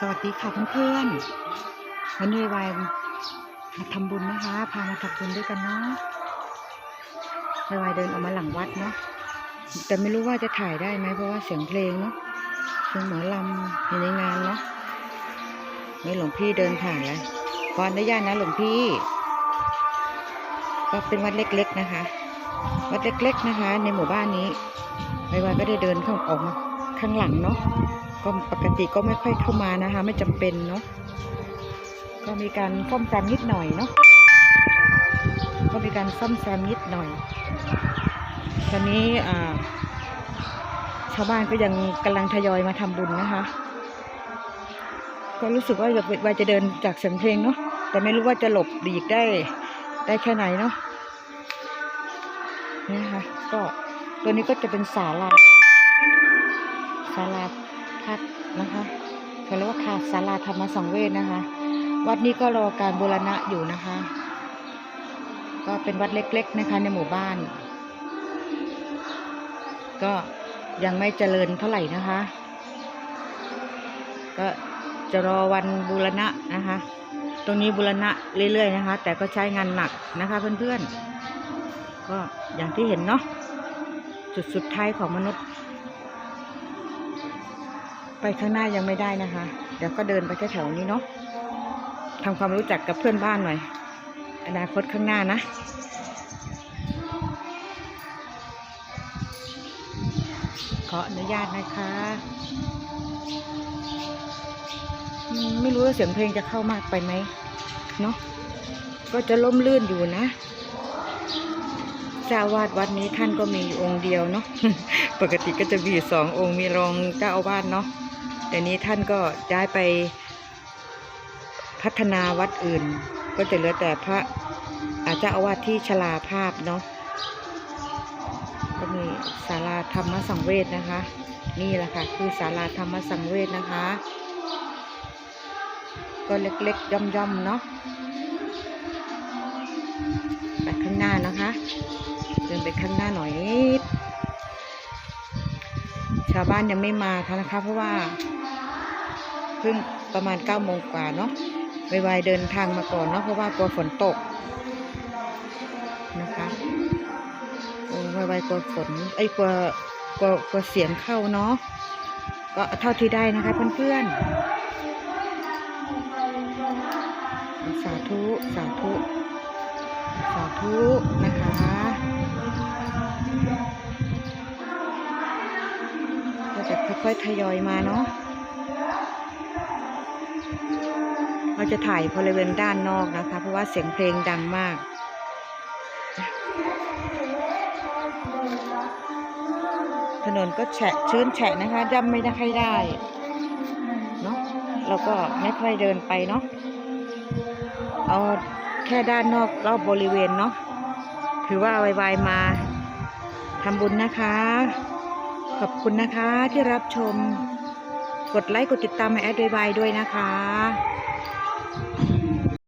สวัสดีค่ะเพื่อนๆวันนี้วายมาทำบุญนะคะ พามาทำบุญด้วยกันเนาะวายเดินออกมาหลังวัดเนาะ แต่ไม่รู้ว่าจะถ่ายได้ไหมเพราะว่าเสียงเพลงเนาะเสียงหมอลำอยู่ในงานเนาะนี่หลวงพี่เดินผ่านแล้วขออนุญาตนะหลวงพี่ ก็เป็นวัดเล็ก ๆนะคะ วัดเล็ก ๆ นะคะ ในหมู่บ้านนี้วายวายก็ได้เดินเข้าออกมา ข้างหลังเนาะก็ปกติก็ไม่ค่อยเข้ามานะคะ ไม่จำเป็นเนาะก็มีการซ่อมแซมนิดหน่อยเนาะก็มีการซ่อมแซมนิดหน่อย ตอนนี้อ่าชาวบ้านก็ยังกำลังทยอยมาทำบุญนะคะ ก็รู้สึกว่าอยากว่าจะเดินจากเสียงเพลงเนาะแต่ไม่รู้ว่าจะหลบหลีกได้ได้แค่ไหนเนาะนี่นะคะก็ตัวนี้ก็จะเป็นศาลา ศาลาพักนะคะเขาเรียกว่าคาศาลาธรรมสังเวชนะคะ วัดนี้ก็รอการบูรณะอยู่นะคะ ก็เป็นวัดเล็กๆนะคะในหมู่บ้าน ก็ยังไม่เจริญเท่าไหร่นะคะ ก็จะรอวันบูรณะนะคะ ตรงนี้บูรณะเรื่อยๆนะคะ แต่ก็ใช้งานหนักนะคะเพื่อนๆ ก็อย่างที่เห็นเนาะจุดสุดท้ายของมนุษย์ ไปข้างหน้ายังไม่ได้นะคะ เดี๋ยวก็เดินไปแถวๆนี้เนาะทำความรู้จักกับเพื่อนบ้านหน่อย อนาคตข้างหน้านะขออนุญาตนะคะ ไม่รู้ว่าเสียงเพลงจะเข้ามากไปไหมเนาะก็จะล่มลื่นอยู่นะ เจ้าวาดวัดนี้ท่านก็มีองค์เดียวเนาะปกติก็จะมีสององค์มีรองเจ้าอาวาสเนาะแต่นี้ท่านก็ย้ายไปพัฒนาวัดอื่น ก็จะเหลือแต่พระอาเจ้าอาวาสที่ชลาภาพเนาะก็มีศาลาธรรมสังเวชนะคะ นี่แหละค่ะ คือศาลาธรรมสังเวชนะคะ ก็เล็กๆย่อมๆเนาะไปข้างหน้านะคะ นไปข้างหน้าหน่อยนิดชาวบ้านยังไม่มาค่ะนะคะ เพราะว่าเพิ่งประมาณเก้าโมงกว่าเนาะไวๆเดินทางมาก่อนเนาะเพราะว่ากลัวฝนตกนะคะโอ้ไวๆกลัวฝนไอ้กลัวกลัวกลัวเสียงเข้าเนาะก็เท่าที่ได้นะคะเพื่อนๆสาธุสาธุ สาธุนะคะก็จะค่อยๆทยอยมาเนาะเราจะถ่ายบริเวณด้านนอกนะคะ เพราะว่าเสียงเพลงดังมากถนนก็แฉะชื้นแฉะนะคะย่ำไม่ได้ใค่อยได้เนาะเราก็ไม่ค่อยเดินไปเนาะเอา แค่ด้านนอกรอบบริเวณเนาะถือว่าไวๆมาทำบุญนะคะ ขอบคุณนะคะที่รับชม กดไลค์กดติดตามให้แอดไวๆด้วยนะคะ